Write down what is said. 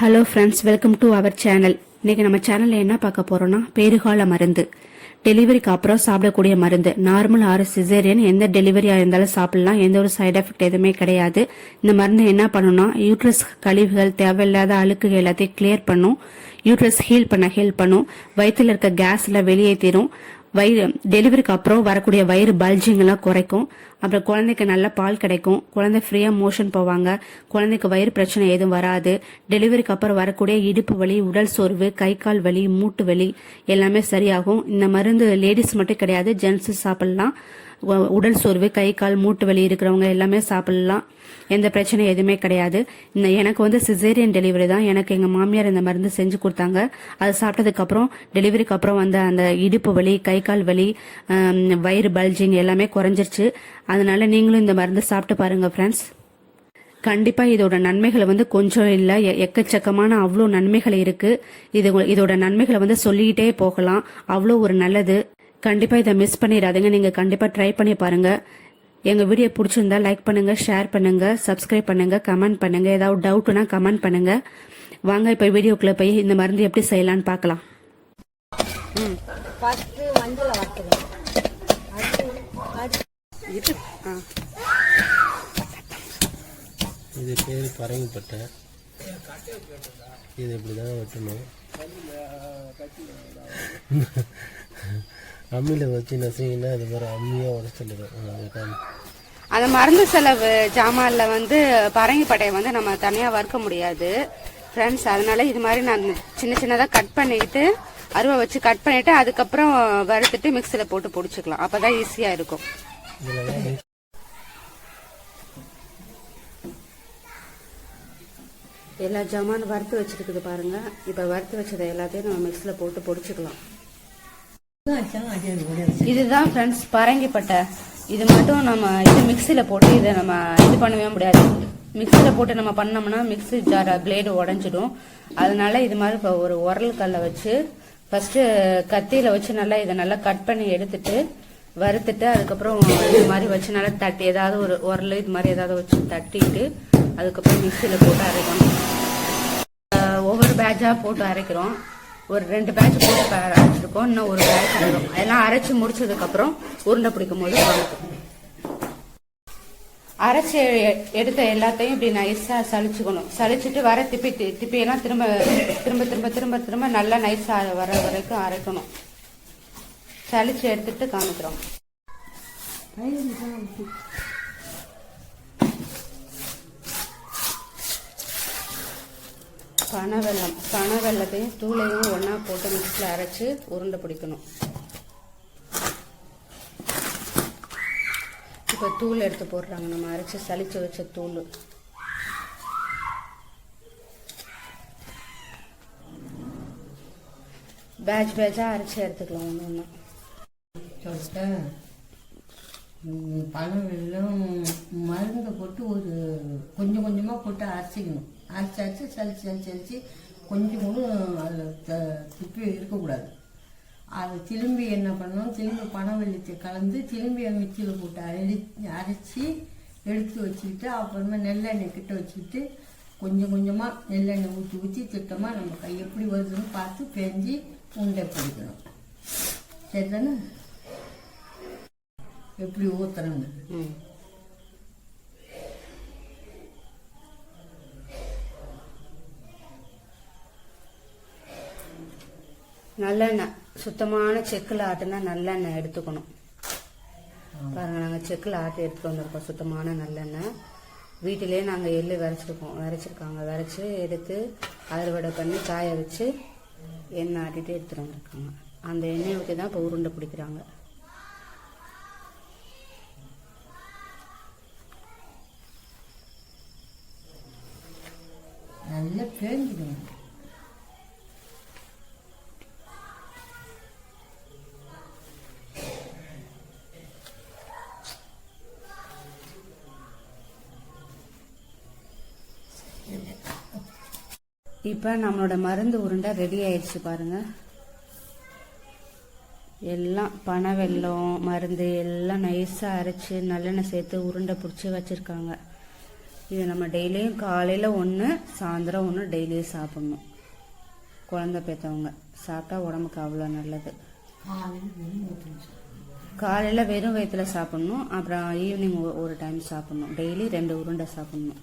Hello friends welcome to our channel இன்னைக்கு நம்ம சேனல்ல என்ன பார்க்க போறோம்னா பேறுகால மருந்து. டெலிவரிக்கு அப்புறம் சாப்பிடக்கூடிய மருந்து. நார்மல் ஆறு சிசேரியன் எந்த டெலிவரியாக இருந்தாலும் சாப்பிடலாம். எந்த ஒரு சைடு எஃபெக்ட் எதுவுமே கிடையாது. இந்த மருந்து என்ன பண்ணும்னா யூட்ரஸ் கழிவுகள் தேவையில்லாத அழுக்குகள் எல்லாத்தையும் கிளியர் பண்ணும். யூட்ரஸ் ஹீல் பண்ண ஹீல் பண்ணும். வயிற்றுல இருக்க கேஸ்ல வெளியேற்றிடும் வயிறு டெலிவரிக்கு அப்புறம் வரக்கூடிய வயிறு பல்ஜிங் எல்லாம் குறைக்கும். அப்புறம் குழந்தைக்கு நல்ல பால் கிடைக்கும். குழந்தை ஃப்ரீயா மோஷன் போவாங்க. குழந்தைக்கு வயிறு பிரச்சனை எதுவும் வராது. டெலிவரிக்கு அப்புறம் வரக்கூடிய இடுப்பு வலி உடல் சோர்வு கை கால் வலி மூட்டு வலி எல்லாமே சரியாகும். இந்த மருந்து லேடிஸ் மட்டும் கிடையாது ஜென்ஸ் சாப்பிடலாம். உடல் சோர்வு கை கால் மூட்டு வலி இருக்கிறவங்க எல்லாமே சாப்பிடலாம். எந்த பிரச்சனையும் எதுவுமே கிடையாது. இந்த எனக்கு வந்து சிசேரியன் டெலிவரி தான். எனக்கு எங்கள் மாமியார் இந்த மருந்து செஞ்சு கொடுத்தாங்க. அது சாப்பிட்டதுக்கப்புறம் டெலிவரிக்கு அப்புறம் வந்த அந்த இடுப்பு வலி கை கால் வலி வயிறு பல்ஜிங் எல்லாமே குறைஞ்சிருச்சு. அதனால நீங்களும் இந்த மருந்து சாப்பிட்டு பாருங்க ஃப்ரெண்ட்ஸ் கண்டிப்பாக இதோட நன்மைகளை வந்து கொஞ்சம் இல்லை எ- எக்கச்சக்கமான அவ்வளோ நன்மைகள் இருக்குது இது இதோட நன்மைகளை வந்து சொல்லிக்கிட்டே போகலாம். அவ்வளோ ஒரு நல்லது. கண்டிப்பாக இதை மிஸ் பண்ணிடாதீங்க. நீங்கள் கண்டிப்பாக ட்ரை பண்ணி பாருங்கள் எங்கள் வீடியோ பிடிச்சிருந்தா லைக் பண்ணுங்கள் ஷேர் பண்ணுங்கள் சப்ஸ்கிரைப் பண்ணுங்கள் கமெண்ட் பண்ணுங்கள் ஏதாவது டவுட்னா கமெண்ட் பண்ணுங்கள் வாங்க இப்போ வீடியோக்குள்ளே போய் இந்த மருந்து எப்படி செய்யலான்னு பார்க்கலாம். ஃபஸ்ட்டு மஞ்சளை வறுத்துக்கலாம் அடுத்து அடுத்து இது பேர் பரங்கிப்பட்டை. இது இப்படி தான் வெட்டணும். அம்மியில் வச்சு நசிங்கன்னா இது மாதிரி அம்மியாக உடச்சிடுது. அந்த மருந்து செலவு ஜாமான்ல வந்து பரங்கி பட்டையை வந்து நம்ம தனியா வறுக்க முடியாது. ஃப்ரெண்ட்ஸ் அதனால இது மாதிரி நான் சின்ன சின்னதா கட் பண்ணிட்டு அருவா வச்சு கட் பண்ணிட்டு அதுக்கப்புறம் வறுத்துட்டு மிக்சியில போட்டு பொடிச்சுக்கலாம். அப்பதான் ஈஸியா இருக்கும். இதில் எல்லா ஜாமான் வறுத்து வச்சிருக்குது பாருங்க. இப்ப வறுத்து வச்சதை எல்லாத்தையும் நம்ம மிக்சியில போட்டு பொடிச்சுக்கலாம். இதுதான் ஃப்ரெண்ட்ஸ் பரங்கிப்பட்டை. இது மட்டும் நம்ம இது மிக்சியில போட்டு இதை நம்ம இது பண்ணவே முடியாது. மிக்சியில போட்டு நம்ம பண்ணோம்னா மிக்ஸி ஜார பிளேடு உடஞ்சிடும். அதனால இது மாதிரி இப்போ ஒரு உரல் கல்லை வச்சு ஃபர்ஸ்ட் கத்தியில வச்சு நல்லா இதை நல்லா கட் பண்ணி எடுத்துட்டு வறுத்துட்டு அதுக்கப்புறம் இது மாதிரி வச்சு நல்லா தட்டி ஏதாவது ஒரு உரல் இது மாதிரி ஏதாவது வச்சு தட்டிட்டு அதுக்கப்புறம் மிக்சியில் போட்டு அரைக்கணும். ஒவ்வொரு பேட்சாக போட்டு அரைக்கிறோம். ஒரு ரெண்டு பேட்ச் போட்டு அரைச்சிருக்கோம். இன்னும் ஒரு பேட்ச் அரைக்கும் எல்லாம் அரைச்சி முடிச்சதுக்கப்புறம் உருண்டை பிடிக்கும் போது அரைச்சி எ- எடுத்த எல்லாத்தையும் இப்படி நைஸாக சளிச்சுக்கணும். சலிச்சுட்டு வர திப்பி தி- திரும்ப திரும்ப திரும்ப திரும்ப திரும்ப நல்லா நைஸாக வர வரைக்கும் அரைக்கணும். சளிச்சு எடுத்துட்டு காமிக்கிறோம். பனை பனவெல்லத்தையும் பனை தூளையும் ஒன்றா போட்டு மிக்ஸில் அரைச்சி உருண்டை பிடிக்கணும். இப்போ தூள் எடுத்து போடுறாங்க. நம்ம அரைச்சி சளிச்சு வச்ச தூள். பேட்ச் பேட்சாக அரைச்சி எடுத்துக்கலாம் ஒன்று ஒன்று சொல்லிட்டேன் பழம் எல்லாம் மருந்து போட்டு ஒரு கொஞ்சம் கொஞ்சமாக போட்டு அரைச்சிக்கணும். அரைச்சி அரைச்சி சளிச்சு சளிச்சு சலிச்சு கொஞ்சம் கூட அதில் திப்பி இருக்கக்கூடாது. அதை திரும்பி என்ன பண்ணணும்? திரும்பி பணம் வெள்ளத்தை கலந்து திரும்பி மிக்சியில் போட்டு அரை அரைச்சி எடுத்து வச்சுக்கிட்டு அப்புறமா நெல்லெண்ணெய் கிட்ட வச்சுக்கிட்டு கொஞ்சம் கொஞ்சமாக நெல்லெண்ணெய் ஊற்றி ஊற்றி திட்டமாக நம்ம கை எப்படி வருதுன்னு பார்த்து பெஞ்சு உண்டை பிடிக்கணும். சரிதானே? எப்படி ஊத்துறோங்க ம். நல்லெண்ணெய். சுத்தமான செக்கில் ஆட்டுனா நல்லெண்ணெய் எடுத்துக்கணும். பாருங்க நாங்கள் செக்கில் ஆட்டி எடுத்துட்டு வந்திருக்கோம் சுத்தமான நல்லெண்ணெய். வீட்டிலேயே நாங்கள் எள்ளு விரைச்சிருக்கோம் விரைச்சிருக்காங்க. விரைச்சி எடுத்து அறுவடை பண்ணி காய வச்சு எண்ணெய் ஆட்டிட்டு எடுத்துட்டு வந்திருக்காங்க. அந்த எண்ணெயை ஊற்றி தான் இப்போ உருண்டை பிடிக்கிறாங்க. நல்லா பேஞ்சிக்கணும் இப்போ நம்மளோட மருந்து உருண்டை ரெடி ஆயிடுச்சு பாருங்க. எல்லாம் பனை வெல்லம் மருந்து எல்லாம் நைஸாக அரைச்சி நல்லெண்ணெய் சேர்த்து உருண்டை பிடிச்சி வச்சுருக்காங்க. இது நம்ம டெய்லியும் காலையில் ஒன்று சாயந்தரம் ஒன்று டெய்லியும் சாப்பிடணும். குழந்தை பெற்றவங்க சாப்பிட்டா உடம்புக்கு அவ்வளோ நல்லது. காலையில் வெறும் வயிற்றுல சாப்பிடணும். அப்புறம் ஈவினிங் ஒரு டைம் சாப்பிடணும். டெய்லி ரெண்டு உருண்டை சாப்பிடணும்.